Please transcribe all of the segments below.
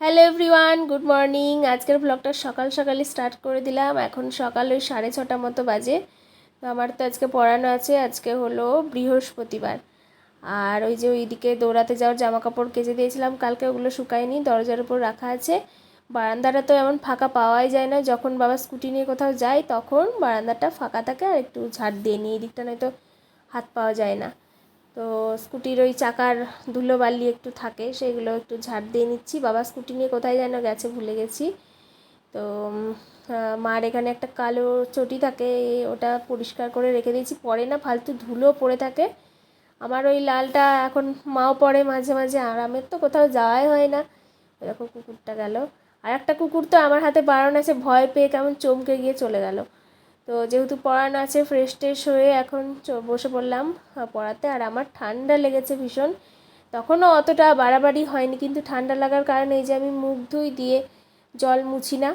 Hello everyone good morning আজকের ব্লগটা সকাল সকালে স্টার্ট করে দিলাম। এখন সকাল ওই সাড়ে ছটা মতো বাজে। তো আমার তো আজকে পড়ানো আছে। আজকে হলো বৃহস্পতিবার। আর ওই যে ওইদিকে দৌড়াতে যাওয়ার জামা কাপড় কেচে দিয়েছিলাম। কালকে ওগুলো শুকায়নি, দরজার উপর রাখা আছে। বারান্দাটা তো এমন ফাঁকা পাওয়াই যায় না। যখন বাবা স্কুটি নিয়ে কোথাও যায়, তখন বারান্দাটা ফাঁকা থাকে আর একটু ঝাড় দিয়ে নিই এই দিকটা নয়তো হাত পাওয়া যায় না। তো স্কুটির ওই চাকার ধুলো বালি একটু থাকে, সেগুলো একটু ঝাড় দিয়ে নিচ্ছি। বাবা স্কুটি নিয়ে কোথায় যেন গেছে, ভুলে গেছি। তো মার এখানে একটা কালো চটি থাকে, ওটা পরিষ্কার করে রেখে দিয়েছি। পরে না ফালতু ধুলো পড়ে থাকে। আমার ওই লালটা এখন মাও পড়ে মাঝে মাঝে, আরামের তো কোথাও যাওয়াই হয় না। এরকম কুকুরটা গেল। আর একটা কুকুর তো আমার হাতে বারণ আছে, ভয় পেয়ে কেমন চমকে গিয়ে চলে গেল। তো যেহেতু পড়ানো আছে ফ্রেশ ট্রেশ হয়ে এখন বসে পড়লাম পড়াতে। আর আমার ঠান্ডা লেগেছে ভীষণ। তখনও অতটা বাড়াবাড়ি হয়নি, কিন্তু ঠান্ডা লাগার কারণে এই যে আমি মুখ ধুই দিয়ে জল মুছি না,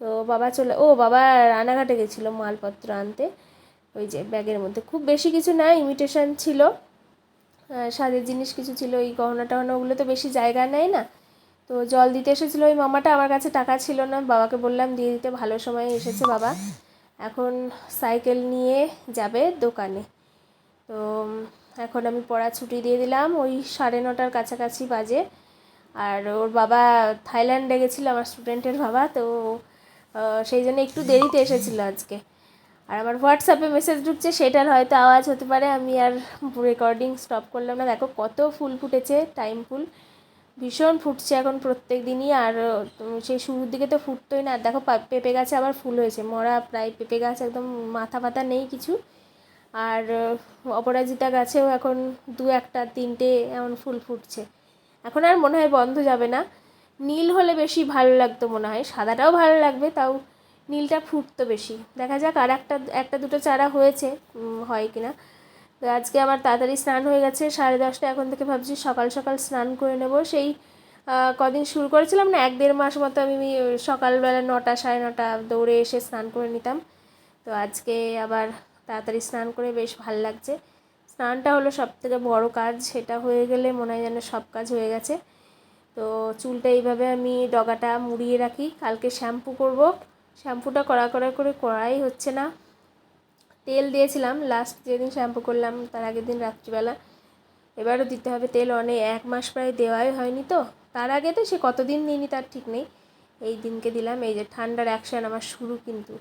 তো বাবা চলে, ও বাবা রানাঘাটে গেছিল মালপত্র আনতে, ওই যে ব্যাগের মধ্যে। খুব বেশি কিছু না ইমিটেশন ছিল। স্বাদের জিনিস কিছু ছিল ওই গহনা টহনা, ওগুলো তো বেশি জায়গা নেয় না। তো জল দিতে এসেছিল ওই মামাটা, আমার কাছে টাকা ছিল না, বাবাকে বললাম, দিয়ে দিতে, ভালো সময় এসেছে বাবা। এখন সাইকেল নিয়ে যাবে দোকানে। তো এখন আমি পড়া ছুটি দিয়ে দিলাম, ওই সাড়ে নটার কাছাকাছি বাজে। আর ওর বাবা থাইল্যান্ডে গেছিল, আমার স্টুডেন্টের বাবা, তো সেই জন্য একটু দেরিতে এসেছিল আজকে। আর আমার হোয়াটসঅ্যাপে মেসেজ ঢুকছে, সেটার হয়তো আওয়াজ হতে পারে, আমি আর রেকর্ডিং স্টপ করলাম না। দেখো কত ফুল ফুটেছে টাইম ফুল ভীষণ ফুটছে এখন প্রত্যেক দিনই, আর সেই শুরুর দিকে তো ফুটতোই না। আর দেখো পেঁপে গাছে আবার ফুল হয়েছে, মরা প্রায় পেঁপে গাছ একদম মাথা পাতা নেই কিছু। আর অপরাজিতা গাছেও এখন দু একটা, তিনটে এমন ফুল ফুটছে। এখন আর মনে হয় বন্ধ যাবে না। নীল হলে বেশি ভালো লাগতো মনে হয়, সাদাটাও ভালো লাগবে, তাও নীলটা ফুটতো বেশি। দেখা যাক আর একটা একটা দুটো চারা হয়েছে হয় কিনা। তো আজকে আমার তাড়াতাড়ি স্নান হয়ে গেছে, সাড়ে দশটা এখন থেকে ভাবছি সকাল সকাল স্নান করে নেব। সেই কদিন শুরু করেছিলাম না, এক দেড় মাস মতো আমি সকালবেলা নটা, সাড়ে নটা দৌড়ে এসে স্নান করে নিতাম। তো আজকে আবার তাড়াতাড়ি স্নান করে বেশ ভালো লাগছে। স্নানটা হলো সব থেকে বড় কাজ, সেটা হয়ে গেলে মনে হয় যেন সব কাজ হয়ে গেছে। তো চুলটা এইভাবে আমি ডগাটা মুড়িয়ে রাখি, কালকে শ্যাম্পু করব। শ্যাম্পুটা কড়া কড়া করে করাই হচ্ছে না। তেল দিয়েছিলাম। লাস্ট যেদিন শ্যাম্পু করলাম, তার আগের দিন রাত্রিবেলা। এবারও দিতে হবে তেল অনেক, এক মাস প্রায় দেওয়াই হয়নি তো। তার আগে তো সে কতদিন নিইনি তার ঠিক নেই। এই দিনকে দিলাম, এই যে ঠান্ডার অ্যাকশন আমার শুরু কিন্তু।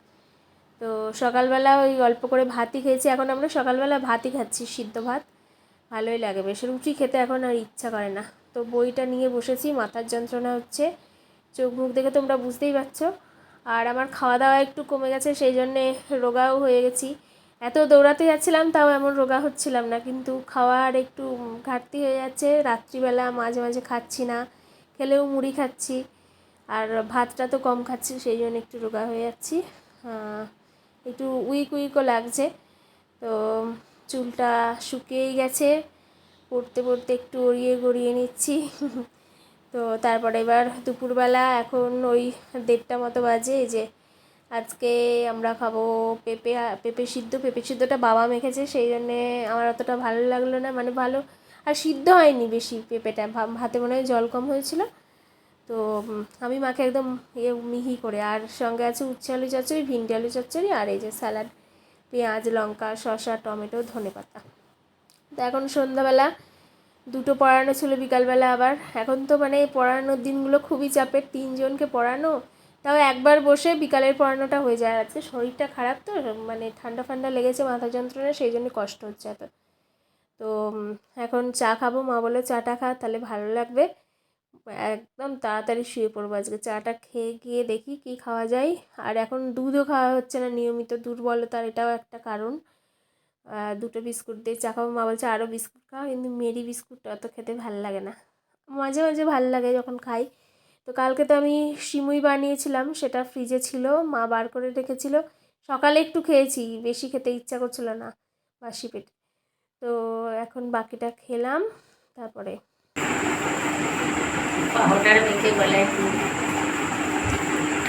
তো সকালবেলা ওই অল্প করে ভাতই খেয়েছি। এখন আমরা সকালবেলা ভাতই খাচ্ছি, সিদ্ধ ভাত। ভালোই লাগে বেশ রুটি খেতে এখন আর ইচ্ছা করে না। তো বইটা নিয়ে বসেছি, মাথার যন্ত্রণা হচ্ছে। চোখ মুখ দেখে তোমরা বুঝতেই পারছ। আর আমার খাওয়া দাওয়া একটু কমে গেছে, সেই জন্যে রোগাও হয়ে গেছি। এত দৌড়াতে যাচ্ছিলাম, তাও এমন রোগা হচ্ছিলাম না। কিন্তু খাওয়ার একটু ঘাটতি হয়ে যাচ্ছে, রাত্রিবেলা মাঝে মাঝে খাচ্ছি না, খেলেও মুড়ি খাচ্ছি, আর ভাতটা তো কম খাচ্ছি, সেই জন্য একটু রোগা হয়ে যাচ্ছি। একটু উইক উইকও লাগছে, তো চুলটা শুকিয়েই গেছে, পড়তে পড়তে একটু ওড়িয়ে গড়িয়ে নিচ্ছি। তো তারপরে এবার দুপুরবেলা এখন ওই দেড়টা মতো বাজে যে আজকে আমরা খাব পেঁপে পেঁপে সিদ্ধ। পেঁপে সিদ্ধটা বাবা মেখেছে, সেই জন্যে আমার অতটা ভালো লাগল না মানে ভালো। আর সিদ্ধ হয়নি বেশি পেঁপেটা ভাতে মনে হয় জল কম হয়েছিল। তো আমি মাকে একদম ইয়ে মিহি করে, আর সঙ্গে আছে উচ্ছে আলু চচ্চড়ি, ভিন্ডি আলু চচ্চড়ি, আর এই যে স্যালাড, পেঁয়াজ, লঙ্কা, শসা, টমেটো, ধনে পাতা। তো এখন সন্ধ্যাবেলা, দুটো পড়ানো ছিল বিকালবেলা আবার। এখন তো মানে পড়ানোর দিনগুলো খুবই চাপের, তিনজনকে পড়ানো তাও একবার বসে বিকালের পড়ানোটা হয়ে যায়। আজকে শরীরটা খারাপ তো মানে ঠান্ডা ফান্ডা লেগেছে, মাথা যন্ত্রণা, সেই জন্য কষ্ট হচ্ছে এত। তো এখন চা খাব, মা বলে চাটা খা, তাহলে ভালো লাগবে। একদম তাড়াতাড়ি শুয়ে পড়ব আজকে। চাটা খেয়ে গিয়ে দেখি কি খাওয়া যায়। আর এখন দুধও খাওয়া হচ্ছে না নিয়মিত দুর্বলতার এটাও একটা কারণ। দুটো বিস্কুট দিয়ে চা খাব, মা বলছে আরও বিস্কুট খাও, কিন্তু মেরি বিস্কুট অত খেতে ভালো লাগে না। মাঝে মাঝে ভালো লাগে যখন খাই। তো কালকে তো আমি সিমুই বানিয়েছিলাম সেটা ফ্রিজে ছিল মা বার করে রেখেছিল। সকালে একটু খেয়েছি বেশি খেতে ইচ্ছা করছিল না বাসি পেটে। তো এখন বাকিটা খেলাম তারপরে।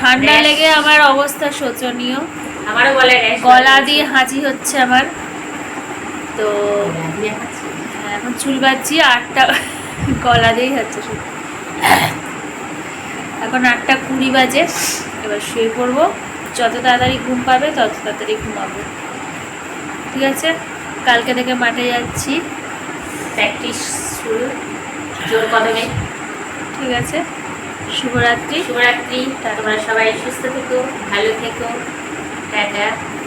ঠান্ডা লেগে আমার অবস্থা শোচনীয়। আমারও গলা দিয়ে হাঁচি হচ্ছে আমার। তো এখন চুল বাঁধছি আটটা গলা দিয়েই হচ্ছে শুধু এখন আটটা কুড়ি বাজে, এবার শুয়ে পড়ব। যত তাড়াতাড়ি ঘুম পাবে, তত তাড়াতাড়ি ঘুমাবো। ঠিক আছে? কালকে থেকে মাঠে যাচ্ছি। প্র্যাকটিস শুরু। জোর কদমে। ঠিক আছে? শুভরাত্রি। শুভরাত্রি। তোমরা সবাই সুস্থ থেকো, ভালো থেকো। টাটা।